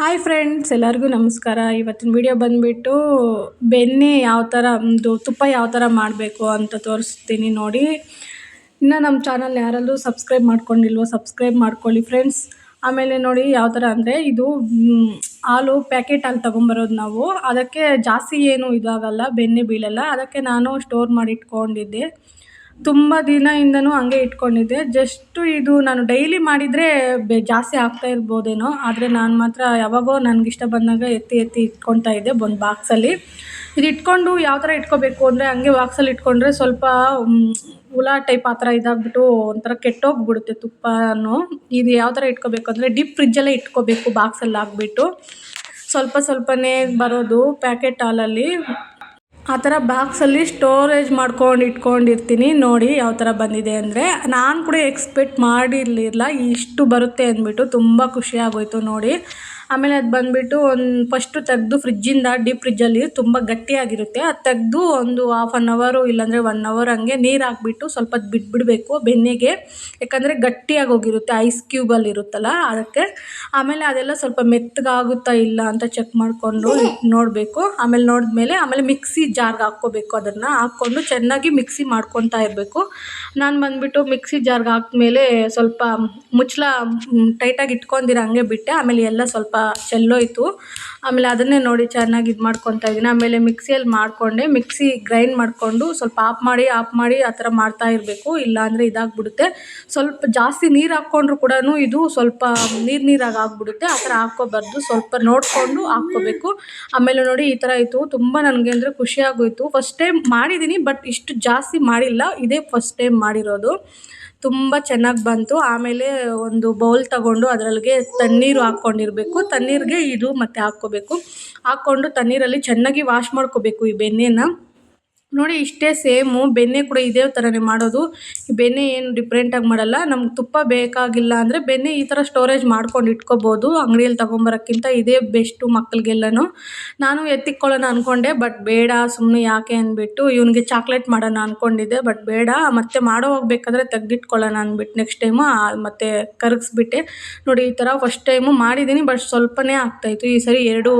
Hi friends ಎಲ್ಲರಿಗೂ ನಮಸ್ಕಾರ. ಇವತ್ತಿನ ವಿಡಿಯೋ ಬಂದುಬಿಟ್ಟು ಬೆಣ್ಣೆ ಯಾವ ಥರ ಒಂದು ತುಪ್ಪ ಯಾವ ಥರ ಮಾಡಬೇಕು ಅಂತ ತೋರಿಸ್ತೀನಿ ನೋಡಿ. ಇನ್ನು ನಮ್ಮ ಚಾನಲ್ ಯಾರಲ್ಲೂ ಸಬ್ಸ್ಕ್ರೈಬ್ ಮಾಡ್ಕೊಂಡಿಲ್ವೋ ಸಬ್ಸ್ಕ್ರೈಬ್ ಮಾಡ್ಕೊಳ್ಳಿ ಫ್ರೆಂಡ್ಸ್ ಆಮೇಲೆ ನೋಡಿ ಯಾವ ಥರ ಅಂದರೆ, ಇದು ಹಾಲು ಪ್ಯಾಕೆಟ್ ತೊಗೊಂಬರೋದು ನಾವು. ಅದಕ್ಕೆ ಜಾಸ್ತಿ ಏನು ಇದಾಗಲ್ಲ, ಬೆಣ್ಣೆ ಬೀಳಲ್ಲ. ಅದಕ್ಕೆ ನಾನು ಸ್ಟೋರ್ ಮಾಡಿ ಇಟ್ಕೊಂಡಿದ್ದೆ ತುಂಬ ದಿನದಿಂದನೂ ಹಂಗೆ ಇಟ್ಕೊಂಡಿದ್ದೆ. ಜಸ್ಟು ಇದು ನಾನು ಡೈಲಿ ಮಾಡಿದರೆ ಬೆ, ಜಾಸ್ತಿ ಆಗ್ತಾ ಇರ್ಬೋದೇನೋ, ಆದರೆ ನಾನು ಮಾತ್ರ ಯಾವಾಗೋ ನನಗಿಷ್ಟ ಬಂದಾಗ ಎತ್ತಿ ಎತ್ತಿ ಇಟ್ಕೊತಾ ಇದ್ದೆ ಒಂದು ಬಾಕ್ಸಲ್ಲಿ ಇದು ಇಟ್ಕೊಂಡು ಯಾವ ಥರ ಇಟ್ಕೋಬೇಕು ಅಂದರೆ ಹಂಗೆ ಬಾಕ್ಸಲ್ಲಿ ಇಟ್ಕೊಂಡ್ರೆ ಸ್ವಲ್ಪ ಹುಳ ಟೈಪ್ ಆ ಥರ ಇದಾಗ್ಬಿಟ್ಟು ಒಂಥರ ಕೆಟ್ಟೋಗ್ಬಿಡುತ್ತೆ ತುಪ್ಪನೂ ಇದು ಯಾವ ಥರ ಇಟ್ಕೋಬೇಕು ಅಂದರೆ ಡೀಪ್ ಫ್ರಿಜ್ಜಲ್ಲೇ ಇಟ್ಕೋಬೇಕು ಬಾಕ್ಸಲ್ಲಿ ಹಾಕ್ಬಿಟ್ಟು ಸ್ವಲ್ಪ ಸ್ವಲ್ಪನೇ ಬರೋದು ಪ್ಯಾಕೆಟ್ ಹಾಲಲ್ಲಿ. ಆ ಥರ ಬಾಕ್ಸಲ್ಲಿ ಸ್ಟೋರೇಜ್ ಮಾಡ್ಕೊಂಡು ಇಟ್ಕೊಂಡಿರ್ತೀನಿ. ನೋಡಿ ಯಾವ ಥರ ಬಂದಿದೆ ಅಂದರೆ, ನಾನು ಕೂಡ ಎಕ್ಸ್ಪೆಕ್ಟ್ ಮಾಡಿರಲಿಲ್ಲ, ಇಷ್ಟು ಬರುತ್ತೆ ಅಂದ್ಬಿಟ್ಟು ತುಂಬ ಖುಷಿ ಆಗೋಯ್ತು ನೋಡಿ. ಆಮೇಲೆ ಅದು ಬಂದುಬಿಟ್ಟು ಒಂದು ಫಸ್ಟು ತೆಗೆದು ಫ್ರಿಜ್ಜಿಂದ ಡೀಪ್ ಫ್ರಿಜ್ಜಲ್ಲಿ ತುಂಬ ಗಟ್ಟಿಯಾಗಿರುತ್ತೆ. ಅದು ತೆಗೆದು ಒಂದು ಹಾಫ್ ಆನ್ ಅವರು ಇಲ್ಲಾಂದರೆ ಒನ್ ಅವರ್ ಹಂಗೆ ನೀರು ಹಾಕ್ಬಿಟ್ಟು ಸ್ವಲ್ಪ ಹೊತ್ತು ಬಿಟ್ಬಿಡಬೇಕು ಬೆಣ್ಣೆಗೆ. ಯಾಕಂದರೆ ಗಟ್ಟಿಯಾಗಿ ಹೋಗಿರುತ್ತೆ ಐಸ್ ಕ್ಯೂಬಲ್ಲಿ ಇರುತ್ತಲ್ಲ ಅದಕ್ಕೆ. ಆಮೇಲೆ ಅದೆಲ್ಲ ಸ್ವಲ್ಪ ಮೆತ್ತಗಾಗುತ್ತಾ ಇಲ್ಲ ಅಂತ ಚೆಕ್ ಮಾಡಿಕೊಂಡು ನೋಡಬೇಕು. ಆಮೇಲೆ ನೋಡಿದ್ಮೇಲೆ ಆಮೇಲೆ ಮಿಕ್ಸಿ ಜಾರ್ಗೆ ಹಾಕ್ಕೋಬೇಕು ಅದನ್ನು. ಹಾಕ್ಕೊಂಡು ಚೆನ್ನಾಗಿ ಮಿಕ್ಸಿ ಮಾಡ್ಕೊತಾ ಇರಬೇಕು. ನಾನು ಬಂದುಬಿಟ್ಟು ಮಿಕ್ಸಿ ಜಾರ್ಗೆ ಹಾಕಿದ್ಮೇಲೆ ಸ್ವಲ್ಪ ಮುಚ್ಚಳ ಟೈಟಾಗಿ ಇಟ್ಕೊಂಡಿರೋ ಹಂಗೆ ಬಿಟ್ಟೆ. ಆಮೇಲೆ ಎಲ್ಲ ಸ್ವಲ್ಪ ಚೆಲ್ಲೋಯ್ತು ಆಮೇಲೆ ಅದನ್ನೇ ನೋಡಿ ಚೆನ್ನಾಗಿ ಇದು ಮಾಡ್ಕೊತಾ ಇದ್ದೀನಿ. ಆಮೇಲೆ ಮಿಕ್ಸಿಯಲ್ಲಿ ಮಾಡಿಕೊಂಡೆ. ಮಿಕ್ಸಿ ಗ್ರೈಂಡ್ ಮಾಡಿಕೊಂಡು ಸ್ವಲ್ಪ ಆಫ್ ಮಾಡಿ ಆಫ್ ಮಾಡಿ ಆ ಥರ ಮಾಡ್ತಾ ಇರಬೇಕು. ಇಲ್ಲಾಂದರೆ ಇದಾಗ್ಬಿಡುತ್ತೆ. ಸ್ವಲ್ಪ ಜಾಸ್ತಿ ನೀರು ಹಾಕ್ಕೊಂಡ್ರು ಕೂಡ ಇದು ಸ್ವಲ್ಪ ನೀರು ನೀರಾಗಿ ಆಗ್ಬಿಡುತ್ತೆ. ಆ ಥರ ಹಾಕ್ಕೋಬಾರ್ದು. ಸ್ವಲ್ಪ ನೋಡಿಕೊಂಡು ಹಾಕ್ಕೋಬೇಕು. ಆಮೇಲೆ ನೋಡಿ ಈ ಥರ ಆಯಿತು. ತುಂಬ ನನಗೆ ಅಂದರೆ ಖುಷಿಯಾಗೋಯಿತು ಫಸ್ಟ್ ಟೈಮ್ ಮಾಡಿದ್ದೀನಿ ಬಟ್ ಇಷ್ಟು ಜಾಸ್ತಿ ಮಾಡಿಲ್ಲ. ಇದೇ ಫಸ್ಟ್ ಟೈಮ್ ಮಾಡಿರೋದು. ತುಂಬ ಚೆನ್ನಾಗಿ ಬಂತು. ಆಮೇಲೆ ಒಂದು ಬೌಲ್ ತಗೊಂಡು ಅದರಲ್ಲಿಗೆ ತಣ್ಣೀರು ಹಾಕ್ಕೊಂಡಿರಬೇಕು. ತಣ್ಣೀರಿಗೆ ಇದು ಮತ್ತೆ ಹಾಕ್ಕೋಬೇಕು. ಹಾಕ್ಕೊಂಡು ತಣ್ಣೀರಲ್ಲಿ ಚೆನ್ನಾಗಿ ವಾಶ್ ಮಾಡ್ಕೋಬೇಕು ಈ ಬೆಣ್ಣೆನ. ನೋಡಿ, ಇಷ್ಟೇ ಸೇಮು. ಬೆಣ್ಣೆ ಕೂಡ ಇದೇ ಥರನೇ ಮಾಡೋದು. ಬೆಣ್ಣೆ ಏನು ಡಿಫ್ರೆಂಟಾಗಿ ಮಾಡಲ್ಲ. ನಮ್ಗೆ ತುಪ್ಪ ಬೇಕಾಗಿಲ್ಲ ಅಂದರೆ ಬೆಣ್ಣೆ ಈ ಥರ ಸ್ಟೋರೇಜ್ ಮಾಡ್ಕೊಂಡು ಇಟ್ಕೋಬೋದು. ಅಂಗಡಿಯಲ್ಲಿ ತೊಗೊಂಬರೋಕ್ಕಿಂತ ಇದೇ ಬೆಸ್ಟು ಮಕ್ಕಳಿಗೆಲ್ಲನೂ. ನಾನು ಎತ್ತಿಕ್ಕೊಳ್ಳೋಣ ಅಂದ್ಕೊಂಡೆ ಬಟ್ ಬೇಡ ಸುಮ್ಮನೆ ಯಾಕೆ ಅಂದ್ಬಿಟ್ಟು ಇವನಿಗೆ ಚಾಕ್ಲೇಟ್ ಮಾಡೋಣ ಅಂದ್ಕೊಂಡಿದ್ದೆ ಬಟ್ ಬೇಡ. ಮತ್ತೆ ಮಾಡೋ ಹೋಗ್ಬೇಕಾದ್ರೆ ತೆಗ್ದಿಟ್ಕೊಳ್ಳೋಣ ಅಂದ್ಬಿಟ್ಟು ನೆಕ್ಸ್ಟ್ ಟೈಮು ಮತ್ತೆ ಕರಗಿಸ್ಬಿಟ್ಟೆ. ನೋಡಿ, ಈ ಥರ ಫಸ್ಟ್ ಟೈಮು ಮಾಡಿದ್ದೀನಿ ಬಟ್ ಸ್ವಲ್ಪನೇ ಆಗ್ತಾಯಿತ್ತು ಈ ಸರಿ ಎರಡು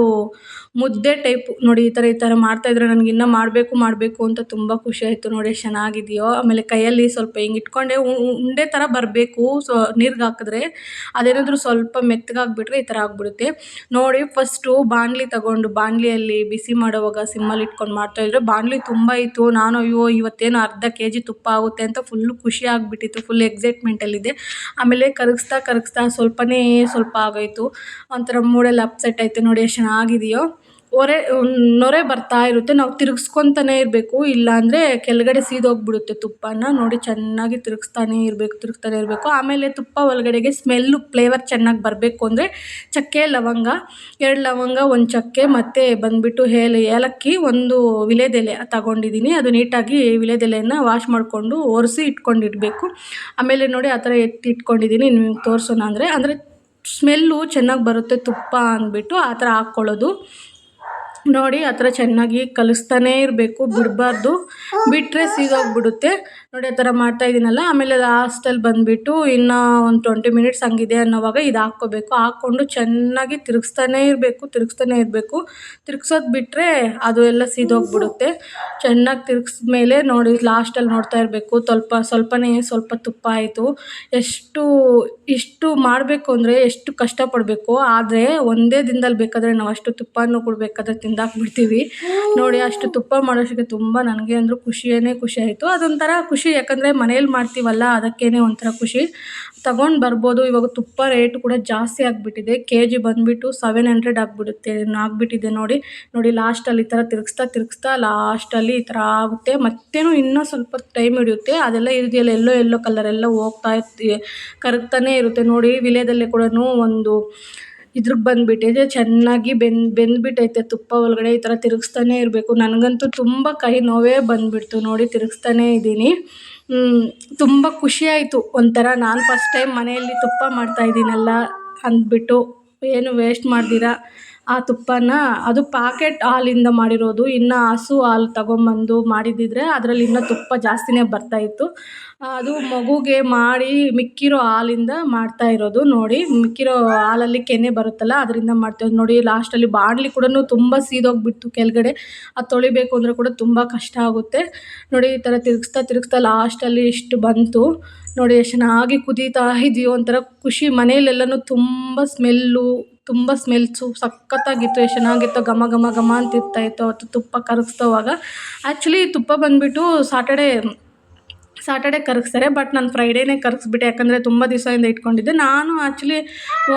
ಮುದ್ದೆ ಟೈಪು ನೋಡಿ, ಈ ಥರ ಈ ಥರ ಮಾಡ್ತಾಯಿದ್ರೆ ನನಗೆ ಇನ್ನೂ ಮಾಡಬೇಕು ಮಾಡಬೇಕು ಅಂತ ತುಂಬ ಖುಷಿ ಆಯಿತು ನೋಡಿ ಎಷ್ಟು ಚೆನ್ನಾಗಿದೆಯೋ? ಆಮೇಲೆ ಕೈಯಲ್ಲಿ ಸ್ವಲ್ಪ ಹಿಂಗೆ ಇಟ್ಕೊಂಡೆ ಉಂಡೆ ಥರ ಬರಬೇಕು. ಸೊ, ನೀರಿಗೆ ಹಾಕಿದ್ರೆ ಅದೇನಾದರೂ ಸ್ವಲ್ಪ ಮೆತ್ತಗಾಗ್ಬಿಟ್ರೆ ಈ ಥರ ಆಗ್ಬಿಡುತ್ತೆ. ನೋಡಿ ಫಸ್ಟು ಬಾಣಲಿ ತಗೊಂಡು ಬಾಣಲಿಯಲ್ಲಿ ಬಿಸಿ ಮಾಡುವಾಗ ಸಿಮ್ಮಲ್ಲಿ ಇಟ್ಕೊಂಡು ಮಾಡ್ತಾಯಿದ್ರೆ ಬಾಣಲಿ ತುಂಬ ಇತ್ತು. ನಾನು ಅಯ್ಯೋ, ಇವತ್ತೇನು ಅರ್ಧ ಕೆ ಜಿ ತುಪ್ಪ ಆಗುತ್ತೆ ಅಂತ ಫುಲ್ಲು ಖುಷಿ ಆಗಿಬಿಟ್ಟಿತ್ತು ಫುಲ್ ಎಕ್ಸೈಟ್ಮೆಂಟಲ್ಲಿದೆ ಆಮೇಲೆ ಕರಗಿಸ್ತಾ ಕರಗಿಸ್ತಾ ಸ್ವಲ್ಪನೇ ಸ್ವಲ್ಪ ಆಗೋಯಿತು. ಒಂಥರ ಮೂಡೆಲ್ಲ ಅಪ್ಸೆಟ್ ಆಯಿತು. ನೋಡಿ, ಎಷ್ಟು ಚೆನ್ನಾಗಿದೆಯೋ? ಒರೆ ನೊರೆ ಬರ್ತಾ ಇರುತ್ತೆ. ನಾವು ತಿರುಗಿಸ್ಕೊತಾನೆ ಇರಬೇಕು. ಇಲ್ಲಾಂದರೆ ಕೆಳಗಡೆ ಸೀದೋಗ್ಬಿಡುತ್ತೆ ತುಪ್ಪನ. ನೋಡಿ ಚೆನ್ನಾಗಿ ತಿರುಗಿಸ್ತಾನೆ ಇರಬೇಕು, ತಿರುಗ್ತಾನೆ ಇರಬೇಕು. ಆಮೇಲೆ ತುಪ್ಪ ಒಳಗಡೆಗೆ ಸ್ಮೆಲ್ಲು, ಫ್ಲೇವರ್ ಚೆನ್ನಾಗಿ ಬರಬೇಕು ಅಂದರೆ ಚಕ್ಕೆ, ಲವಂಗ. ಎರಡು ಲವಂಗ, ಒಂದು ಚಕ್ಕೆ, ಮತ್ತು ಬಂದುಬಿಟ್ಟು ಏಲ, ಏಲಕ್ಕಿ ಒಂದು ವಿಳೆದೆಲೆ ತಗೊಂಡಿದ್ದೀನಿ ಅದು ನೀಟಾಗಿ ವಿಲೇದೆಲೆಯನ್ನು ವಾಶ್ ಮಾಡಿಕೊಂಡು ಒರೆಸಿ ಇಟ್ಕೊಂಡಿರಬೇಕು ಆಮೇಲೆ ನೋಡಿ ಆ ಥರ ಎತ್ತಿ ಇಟ್ಕೊಂಡಿದ್ದೀನಿ ನಿಮಗೆ ತೋರಿಸೋಣ ಅಂದರೆ. ಅಂದರೆ ಸ್ಮೆಲ್ಲು ಚೆನ್ನಾಗಿ ಬರುತ್ತೆ ತುಪ್ಪ ಅಂದ್ಬಿಟ್ಟು ಆ ಥರ ಹಾಕ್ಕೊಳ್ಳೋದು ನೋಡಿ, ಆ ಥರ ಚೆನ್ನಾಗಿ ಕಲಿಸ್ತಾನೇ ಇರಬೇಕು, ಬಿಡಬಾರ್ದು. ಬಿಟ್ಟರೆ ಸೀದೋಗ್ಬಿಡುತ್ತೆ. ನೋಡಿ, ಆ ಥರ ಮಾಡ್ತಾಯಿದ್ದೀನಲ್ಲ ಆಮೇಲೆ ಲಾಸ್ಟಲ್ಲಿ ಬಂದುಬಿಟ್ಟು ಇನ್ನೂ ಒಂದು ಟ್ವೆಂಟಿ ಮಿನಿಟ್ಸ್ ಹಂಗಿದೆ ಅನ್ನೋವಾಗ ಇದು ಹಾಕ್ಕೋಬೇಕು. ಹಾಕ್ಕೊಂಡು ಚೆನ್ನಾಗಿ ತಿರುಗಿಸ್ತಾನೇ ಇರಬೇಕು ತಿರುಗಿಸ್ತಾನೇ ಇರಬೇಕು. ತಿರುಗ್ಸೋದು ಬಿಟ್ಟರೆ ಅದು ಎಲ್ಲ ಸೀದೋಗ್ಬಿಡುತ್ತೆ. ಚೆನ್ನಾಗಿ ತಿರುಗಿಸ್ಮೇಲೆ ನೋಡಿ ಲಾಸ್ಟಲ್ಲಿ ನೋಡ್ತಾ ಇರಬೇಕು. ಸ್ವಲ್ಪ, ಸ್ವಲ್ಪನೇ ಸ್ವಲ್ಪ ತುಪ್ಪ ಆಯಿತು. ಎಷ್ಟು, ಇಷ್ಟು ಮಾಡಬೇಕು ಅಂದರೆ ಎಷ್ಟು ಕಷ್ಟಪಡಬೇಕು. ಆದರೆ ಒಂದೇ ದಿನದಲ್ಲಿ ಬೇಕಾದರೆ ನಾವು ಅಷ್ಟು ತುಪ್ಪನೂ ಕೂಡ ಬೇಕಾದರೆ ತಿಂದಾಕ್ಬಿಡ್ತೀವಿ. ನೋಡಿ, ಅಷ್ಟು ತುಪ್ಪ ಮಾಡೋಷ್ಟಕ್ಕೆ ತುಂಬ ನನಗೆ ಅಂದರೂ ಖುಷಿಯೇ ಖುಷಿ ಆಯಿತು. ಅದೊಂಥರ ಖುಷಿ, ಯಾಕಂದರೆ ಮನೇಲಿ ಮಾಡ್ತೀವಲ್ಲ ಅದಕ್ಕೇ ಒಂಥರ ಖುಷಿ. ತಗೊಂಡು ಬರ್ಬೋದು, ಇವಾಗ ತುಪ್ಪ ರೇಟ್ ಕೂಡ ಜಾಸ್ತಿ ಆಗಿಬಿಟ್ಟಿದೆ. ಕೆ ಜಿ ಬಂದುಬಿಟ್ಟು ಸೆವೆನ್ ಹಂಡ್ರೆಡ್ ಆಗಿಬಿಡುತ್ತೆ ಆಗಿಬಿಟ್ಟಿದೆ ನೋಡಿ. ನೋಡಿ, ಲಾಸ್ಟಲ್ಲಿ ಈ ಥರ ತಿರುಗಿಸ್ತಾ ತಿರುಗಿಸ್ತಾ ಲಾಸ್ಟಲ್ಲಿ ಈ ಥರ ಆಗುತ್ತೆ. ಮತ್ತೇನು ಇನ್ನೂ ಸ್ವಲ್ಪ ಟೈಮ್ ಹಿಡಿಯುತ್ತೆ. ಅದೆಲ್ಲ ಇರಿದೆಯಲ್ಲ ಎಲ್ಲೋ ಎಲ್ಲೋ ಕಲರ್ ಎಲ್ಲ ಹೋಗ್ತಾ ಕರಗ್ತಾನೆ ಕರಗ್ತಾನೇ ಇರುತ್ತೆ. ನೋಡಿ, ವಿಲೇದಲ್ಲೇ ಕೂಡ ಒಂದು ಇದ್ರಿಗೆ ಬಂದುಬಿಟ್ಟಿದೆ ಚೆನ್ನಾಗಿ ಬೆಂದು, ಬೆಂದ್ಬಿಟ್ಟೈತೆ ತುಪ್ಪ ಒಳಗಡೆ, ಈ ಥರ ತಿರುಗಿಸ್ತಾನೆ ಇರಬೇಕು. ನನಗಂತೂ ತುಂಬ ಕೈ ನೋವೇ ಬಂದ್ಬಿಡ್ತು, ನೋಡಿ ತಿರುಗಿಸ್ತಾನೇ ಇದ್ದೀನಿ. ತುಂಬ ಖುಷಿ ಆಯಿತು. ಒಂಥರ ನಾನು ಫಸ್ಟ್ ಟೈಮ್ ಮನೆಯಲ್ಲಿ ತುಪ್ಪ ಮಾಡ್ತಾಯಿದ್ದೀನಲ್ಲ ಅಂದ್ಬಿಟ್ಟು, ಏನು ವೇಸ್ಟ್ ಮಾಡ್ದಿರ? ಆ ತುಪ್ಪನ, ಅದು ಪಾಕೆಟ್ ಹಾಲಿಂದ ಮಾಡಿರೋದು. ಇನ್ನು ಹಸು ಹಾಲು ತಗೊಂಬಂದು ಮಾಡಿದ್ದಿದ್ರೆ ಅದರಲ್ಲಿ ಇನ್ನೂ ತುಪ್ಪ ಜಾಸ್ತಿನೇ ಬರ್ತಾಯಿತ್ತು ಅದು ಮಗುಗೆ ಮಾಡಿ ಮಿಕ್ಕಿರೋ ಹಾಲಿಂದ ಮಾಡ್ತಾ ಇರೋದು. ನೋಡಿ, ಮಿಕ್ಕಿರೋ ಹಾಲಲ್ಲಿ ಕೆನೆ ಬರುತ್ತಲ್ಲ, ಅದರಿಂದ ಮಾಡ್ತಾಯಿದ್ದು ನೋಡಿ, ಲಾಸ್ಟಲ್ಲಿ ಬಾಣಲಿ ಕೂಡ ತುಂಬ ಸೀದೋಗಿಬಿಡ್ತು ಕೆಳಗಡೆ. ಅದು ತೊಳಿಬೇಕು ಅಂದರೆ ಕೂಡ ತುಂಬ ಕಷ್ಟ ಆಗುತ್ತೆ. ನೋಡಿ, ಈ ಥರ ತಿರುಗಿಸ್ತಾ ತಿರುಗಿಸ್ತಾ ಲಾಸ್ಟಲ್ಲಿ ಇಷ್ಟು ಬಂತು. ನೋಡಿ, ಎಷ್ಟು ಚೆನ್ನಾಗಿ ಕುದೀತಾ ಇದೆಯೋ ಒಂಥರ ಖುಷಿ. ಮನೆಯಲ್ಲೆಲ್ಲನೂ ತುಂಬ ಸ್ಮೆಲ್ಲು ತುಂಬ ಸ್ಮೆಲ್ಸು ಸಖತ್ತಾಗಿತ್ತು ಎಷ್ಟು ಚೆನ್ನಾಗಿತ್ತು ಘಮ ಘಮ ಘಮ ಅಂತ ಇರ್ತಾಯಿತ್ತು ಅವತ್ತು ತುಪ್ಪ ಕರಗಿಸ್ತೋವಾಗ ಆ್ಯಕ್ಚುಲಿ ತುಪ್ಪ ಬಂದುಬಿಟ್ಟು ಸಾಟರ್ಡೇ ಸಾಟರ್ಡೆ ಕರಗಿಸ್ತಾರೆ ಬಟ್ ನಾನು ಫ್ರೈಡೇನೇ ಕರಗಿಸ್ಬಿಟ್ಟೆ, ಯಾಕಂದರೆ ತುಂಬ ದಿವಸದಿಂದ ಇಟ್ಕೊಂಡಿದ್ದೆ. ನಾನು ಆ್ಯಕ್ಚುಲಿ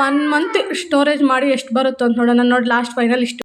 ಒನ್ ಮಂತ್ ಸ್ಟೋರೇಜ್ ಮಾಡಿ ಎಷ್ಟು ಬರುತ್ತೋ ಅಂತ ನೋಡೋಣ. ನೋಡಿ ಲಾಸ್ಟ್ ಫೈನಲ್ ಇಷ್ಟು.